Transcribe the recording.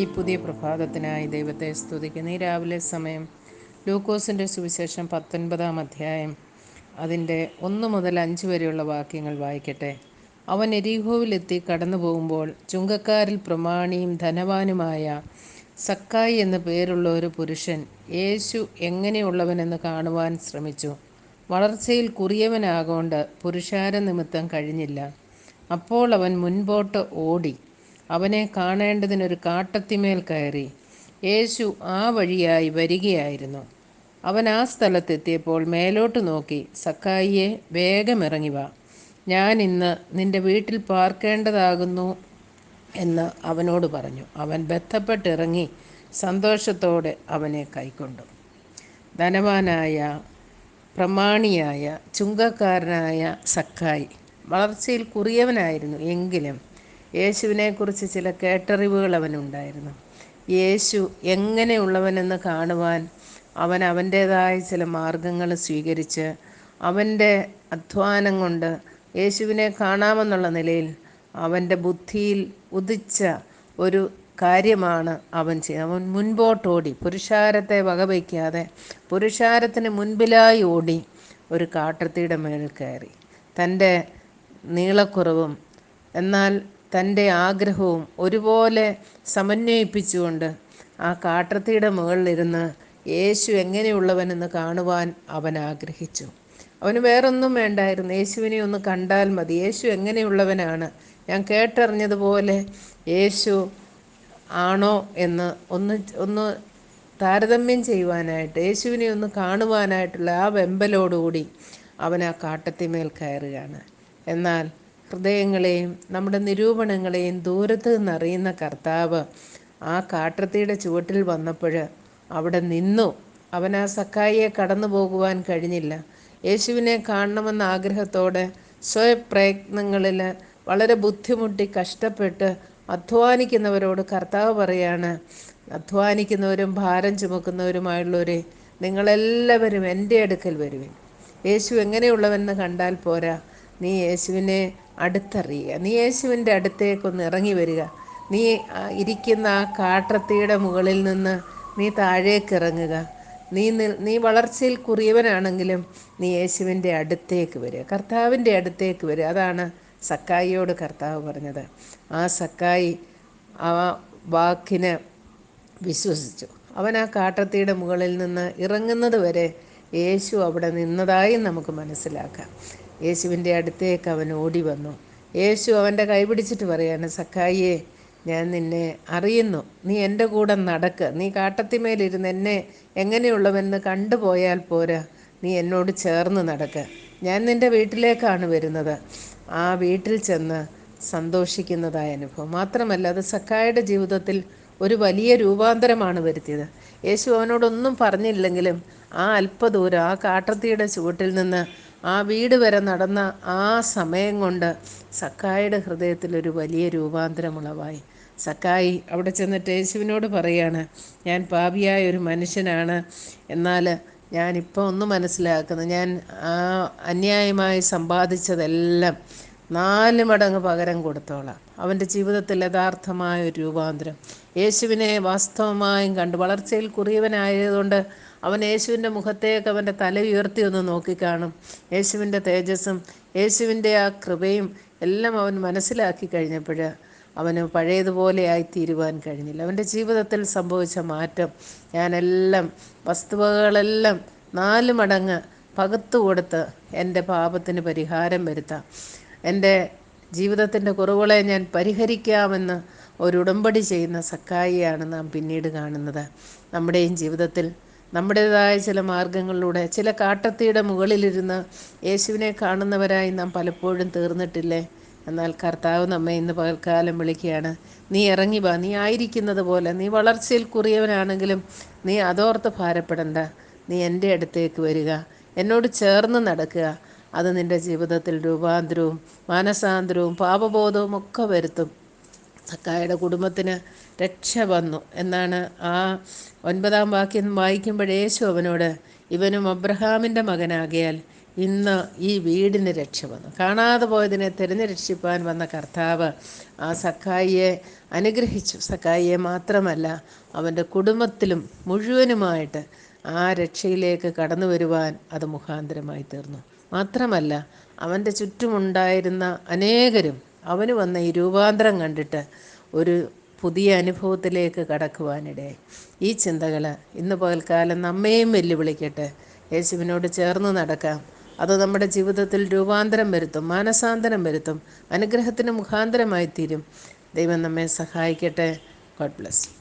ഈ പുതിയ പ്രഭാതത്തിനായി ദൈവത്തെ സ്തുതിക്കുന്നു. ഈ രാവിലെ സമയം ലൂക്കോസിന്റെ സുവിശേഷം പത്തൊൻപതാം അധ്യായം. അതിന്റെ ഒന്ന് മുതൽ അഞ്ച് വരെയുള്ള വാക്യങ്ങൾ വായിക്കട്ടെ. അവൻ എരീഹോവിലെത്തി കടന്നു പോകുമ്പോൾ ചുങ്കക്കാരിൽ പ്രമാണിയും ധനവാനുമായ സക്കായി എന്നു പേരുള്ള ഒരു പുരുഷൻ യേശു എങ്ങനെയുള്ളവനെന്ന് കാണുവാൻ ശ്രമിച്ചു. വളർച്ചയിൽ കുറിയവനാകൊണ്ട് പുരുഷാര നിമിത്തം കഴിഞ്ഞില്ല. അപ്പോൾ അവൻ മുൻപോട്ട് ഓടി. അവനെ കാണേണ്ടതിനൊരു കാട്ടത്തിമേൽ കയറി. യേശു ആ വഴിയായി വരികയായിരുന്നു. അവൻ ആ സ്ഥലത്തെത്തിയപ്പോൾ മേലോട്ട് നോക്കി സക്കായിയെ വേഗം ഇറങ്ങി വാ. ഞാൻ ഇന്ന് നിന്റെ വീട്ടിൽ പാർക്കേണ്ടതാകുന്നു എന്ന് അവനോട് പറഞ്ഞു. അവൻ ബന്ധപ്പെട്ടിറങ്ങി സന്തോഷത്തോടെ അവനെ കൈക്കൊണ്ടു. ധനവാനായ പ്രമാണിയായ ചുങ്കക്കാരനായ സക്കായി വളർച്ചയിൽ കുറിയവനായിരുന്നു എങ്കിലും യേശുവിനെക്കുറിച്ച് ചില കേട്ടറിവുകൾ അവനുണ്ടായിരുന്നു. യേശു എങ്ങനെയുള്ളവനെന്ന് കാണുവാൻ അവൻ അവന്റേതായ ചില മാർഗങ്ങൾ സ്വീകരിച്ച് അവന്റെ അധ്വാനം കൊണ്ട് യേശുവിനെ കാണാമെന്നുള്ള നിലയിൽ അവന്റെ ബുദ്ധിയിൽ ഉദിച്ച ഒരു കാര്യമാണ് അവൻ ചെയ്ത് അവൻ മുൻപോട്ടോടി പുരുഷാരത്തെ വകവയ്ക്കാതെ പുരുഷാരത്തിന് മുൻപിലായി ഓടി ഒരു കാട്ടത്തിയുടെ മേൽ കയറി. തന്റെ നീളക്കുറവും എന്നാൽ തന്റെ ആഗ്രഹവും ഒരുപോലെ സമന്വയിപ്പിച്ചുകൊണ്ട് ആ കാട്ടത്തിയുടെ മുകളിലിരുന്ന് യേശു എങ്ങനെയുള്ളവനെന്ന് കാണുവാൻ അവൻ ആഗ്രഹിച്ചു. അവന് വേറൊന്നും വേണ്ടായിരുന്നു. യേശുവിനെ ഒന്ന് കണ്ടാൽ മതി. യേശു എങ്ങനെയുള്ളവനാണ്? ഞാൻ കേട്ടറിഞ്ഞതുപോലെ യേശു ആണോ എന്ന് ഒന്ന് ഒന്ന് താരതമ്യം ചെയ്യുവാനായിട്ട് യേശുവിനെ ഒന്ന് കാണുവാനായിട്ടുള്ള ആ വെമ്പലോടുകൂടി അവൻ ആ കാട്ടത്തിമേൽ കയറുകയാണ്. എന്നാൽ ഹൃദയങ്ങളെയും നമ്മുടെ നിരൂപണങ്ങളെയും ദൂരത്ത് നിന്നറിയുന്ന കർത്താവ് ആ കാട്ടത്തിയുടെ ചുവട്ടിൽ വന്നപ്പോൾ അവിടെ നിന്നു. അവൻ ആ സക്കായിയെ കടന്നു പോകുവാൻ കഴിഞ്ഞില്ല. യേശുവിനെ കാണണമെന്ന ആഗ്രഹത്തോടെ സ്വയപ്രയത്നങ്ങളിൽ വളരെ ബുദ്ധിമുട്ടി കഷ്ടപ്പെട്ട് അധ്വാനിക്കുന്നവരോട് കർത്താവ് പറയാണ് അധ്വാനിക്കുന്നവരും ഭാരം ചുമക്കുന്നവരുമായുള്ളവരെ നിങ്ങളെല്ലാവരും എന്റെ അടുക്കൽ വരുവിൻ. യേശു എങ്ങനെയുള്ളവെന്ന് കണ്ടാൽ പോരാ. നീ യേശുവിനെ അടുത്തറിയുക. നീ യേശുവിന്റെ അടുത്തേക്കൊന്ന് ഇറങ്ങി വരിക. നീ ഇരിക്കുന്ന ആ കാട്ടത്തിയുടെ മുകളിൽ നിന്ന് നീ താഴേക്ക് ഇറങ്ങുക നീ നീ വളർച്ചയിൽ കുറിയവനാണെങ്കിലും നീ യേശുവിന്റെ അടുത്തേക്ക് വരിക. കർത്താവിന്റെ അടുത്തേക്ക് വരിക. അതാണ് സക്കായിയോട് കർത്താവ് പറഞ്ഞത്. ആ സക്കായി ആ വാക്കിനെ വിശ്വസിച്ചു. അവൻ ആ കാട്ടത്തിയുടെ മുകളിൽ നിന്ന് ഇറങ്ങുന്നത് വരെ യേശു അവിടെ നിന്നതായി നമുക്ക് മനസ്സിലാക്കാം. യേശുവിന്റെ അടുത്തേക്ക് അവൻ ഓടി വന്നു യേശു അവന്റെ കൈപിടിച്ചിട്ട് പറയാണ് സഖായിയെ ഞാൻ നിന്നെ അറിയുന്നു. നീ എന്റെ കൂടെ നടക്ക്. നീ കാട്ടത്തിമേലിരുന്ന് എന്നെ എങ്ങനെയുള്ളവെന്ന് കണ്ടുപോയാൽ പോരാ. നീ എന്നോട് ചേർന്ന് നടക്ക്. ഞാൻ നിന്റെ വീട്ടിലേക്കാണ് വരുന്നത്. ആ വീട്ടിൽ ചെന്ന് സന്തോഷിക്കുന്നതായ അനുഭവം. മാത്രമല്ല അത് സഖായുടെ ജീവിതത്തിൽ ഒരു വലിയ രൂപാന്തരമാണ് വരുത്തിയത്. യേശു അവനോടൊന്നും പറഞ്ഞില്ലെങ്കിലും ആ അല്പദൂരം ആ കാട്ടത്തിയുടെ ചുവട്ടിൽ നിന്ന് ആ വീട് വരെ നടന്ന ആ സമയം കൊണ്ട് സക്കായുടെ ഹൃദയത്തിൽ ഒരു വലിയ രൂപാന്തരമുളവായി. സക്കായി അവിടെ ചെന്നിട്ട് യേശുവിനോട് പറയാണ് ഞാൻ പാപിയായ ഒരു മനുഷ്യനാണ്. എന്നാൽ ഞാനിപ്പോൾ ഒന്ന് മനസ്സിലാക്കുന്നു. ഞാൻ ആ അന്യായമായി സമ്പാദിച്ചതെല്ലാം നാല് മടങ്ങ് പകരം കൊടുത്തോളാം. അവന്റെ ജീവിതത്തിൽ യഥാർത്ഥമായ ഒരു രൂപാന്തരം. യേശുവിനെ വാസ്തവമായും കണ്ട് വളർച്ചയിൽ കുറിയവനായതുകൊണ്ട് അവൻ യേശുവിന്റെ മുഖത്തേക്ക് അവന്റെ തല ഉയർത്തി ഒന്ന് നോക്കിക്കാണും. യേശുവിന്റെ തേജസ്സും യേശുവിന്റെ ആ കൃപയും എല്ലാം അവൻ മനസ്സിലാക്കി കഴിഞ്ഞപ്പോൾ അവന് പഴയതുപോലെ ആയി തീരുവാൻ കഴിഞ്ഞില്ല. അവന്റെ ജീവിതത്തിൽ സംഭവിച്ച മാറ്റം ഞാനെല്ലാം വസ്തുവകളെല്ലാം നാല് മടങ്ങ് പകുത്തു കൊടുത്ത് എന്റെ പാപത്തിന് പരിഹാരം വരുത്താം. എന്റെ ജീവിതത്തിന്റെ കുറവുകളെ ഞാൻ പരിഹരിക്കാമെന്ന് ഒരു ഉടമ്പടി ചെയ്യുന്ന സക്കായിയാണ് നാം പിന്നീട് കാണുന്നത്. നമ്മുടെയും ജീവിതത്തിൽ നമ്മുടേതായ ചില മാർഗങ്ങളിലൂടെ ചില കാട്ടത്തിയുടെ മുകളിലിരുന്ന് യേശുവിനെ കാണുന്നവരായി നാം പലപ്പോഴും തീർന്നിട്ടില്ലേ? എന്നാൽ കർത്താവ് നമ്മെ ഇന്ന് പകൽക്കാലം വിളിക്കുകയാണ്. നീ ഇറങ്ങി വാ. നീ ആയിരിക്കുന്നത് പോലെ. നീ വളർച്ചയിൽ കുറിയവനാണെങ്കിലും നീ അതോർത്ത് ഭാരപ്പെടണ്ട. നീ എന്റെ അടുത്തേക്ക് വരിക. എന്നോട് ചേർന്ന് നടക്കുക. അത് നിന്റെ ജീവിതത്തിൽ രൂപാന്തരവും മാനസാന്തരവും പാപബോധവും ഒക്കെ വരുത്തും. സക്കായുടെ കുടുംബത്തിന് രക്ഷ വന്നു എന്നാണ് ആ ഒൻപതാം വാക്യം വായിക്കുമ്പോൾ യേശു അവനോട് ഇവനും അബ്രഹാമിന്റെ മകനാകിയാൽ ഇന്ന് ഈ വീടിന് രക്ഷ വന്നു. കാണാതെ പോയതിനെ തിരഞ്ഞു രക്ഷിപ്പാൻ വന്ന കർത്താവ് ആ സക്കായിയെ അനുഗ്രഹിച്ചു. സക്കായിയെ മാത്രമല്ല അവന്റെ കുടുംബത്തിലും മുഴുവനുമായിട്ട് ആ രക്ഷയിലേക്ക് കടന്നു വരുവാൻ അത് മുഖാന്തരമായി തീർന്നു. മാത്രമല്ല അവന്റെ ചുറ്റുമുണ്ടായിരുന്ന അനേകരും അവന് വന്ന ഈ രൂപാന്തരം കണ്ടിട്ട് ഒരു പുതിയ അനുഭവത്തിലേക്ക് കടക്കുവാനിടയായി. ഈ ചിന്തകൾ ഇന്ന് പകൽക്കാലം നമ്മയും വെല്ലുവിളിക്കട്ടെ. യേശുവിനോട് ചേർന്ന് നടക്കാം. അത് നമ്മുടെ ജീവിതത്തിൽ രൂപാന്തരം വരുത്തും മാനസാന്തരം വരുത്തും അനുഗ്രഹത്തിന് മുഖാന്തരമായി തീരും ദൈവം നമ്മെ സഹായിക്കട്ടെ. God bless.